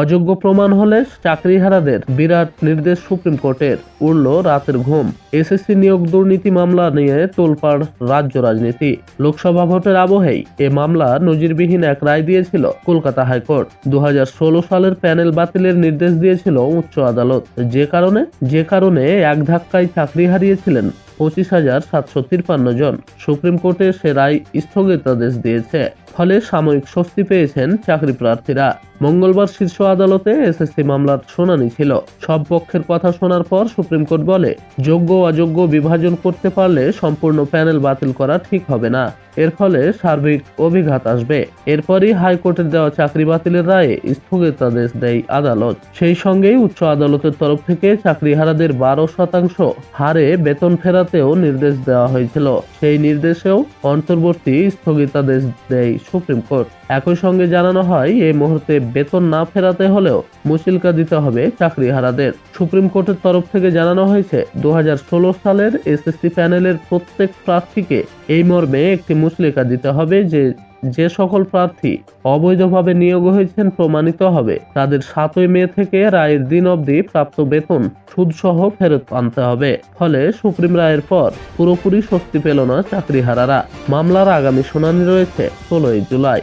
অযোগ্য প্রমাণ হলে চাকরিহারাদের বিরাট নির্দেশ সুপ্রিম কোর্টের। উড়ল রাতের ঘুম। এসএসসি নিয়োগ দুর্নীতি মামলা নিয়ে তোলপাড় রাজ্য রাজনীতি। লোকসভা ভোটের আবহেই এ মামলা নজিরবিহীন এক রায় দিয়েছিল কলকাতা হাইকোর্ট। দু হাজার ষোলো সালের প্যানেল বাতিলের নির্দেশ দিয়েছিল উচ্চ আদালত। যে কারণে যে কারণে এক ধাক্কায় চাকরি হারিয়েছিলেন পঁচিশ হাজার সাতশো তিরপান্ন জন। সুপ্রিম কোর্টে সে রায় স্থগিতাদেশ দিয়েছে। ফলে সাময়িক স্বস্তি পেয়েছেন চাকরি প্রার্থীরা। মঙ্গলবার শীর্ষ আদালতে এসএসসি মামলার শুনানি ছিল। সব পক্ষের কথা শোনার পর সুপ্রিম কোর্ট বলে, যোগ্য অযোগ্য বিভাজন করতে পারলে সম্পূর্ণ প্যানেল বাতিল করা ঠিক হবে না। এর ফলে সার্বিক অভিঘাত আসবে। এরপরই হাইকোর্টের দেওয়া চাকরি বাতিলের রায়ে স্থগিতাদেশ দেয় আদালত। সেই সঙ্গেই উচ্চ আদালতের তরফ থেকে চাকরিহারাদের বারো শতাংশ হারে বেতন ফেরাতেও নির্দেশ দেওয়া হয়েছিল। সেই নির্দেশেও অন্তর্বর্তী স্থগিতাদেশ দেয় সুপ্রিম কোর্ট। একই সঙ্গে জানানো হয় এই মুহূর্তে বেতন না ফেরাতে হলেও মুচিলকা দিতে হবে চাকরিহারাদের। সুপ্রিম কোর্টের তরফ থেকে জানানো হয়েছে দু হাজার ষোলো সালের এসএসসি প্যানেলের প্রত্যেক প্রার্থীকে এই মর্মে একটি মুচলিকা দিতে হবে যে যে সকল প্রার্থী অবৈধভাবে নিয়োগ হয়েছেন প্রমাণিত হবে। তাদের সাতই মে থেকে রায়ের দিন অবধি প্রাপ্ত বেতন সুদসহ ফেরত আনতে হবে। ফলে সুপ্রিম রায়ের পর পুরোপুরি স্বস্তি পেল না চাকরিহারারা। মামলার আগামী শুনানি রয়েছে ষোলোই জুলাই।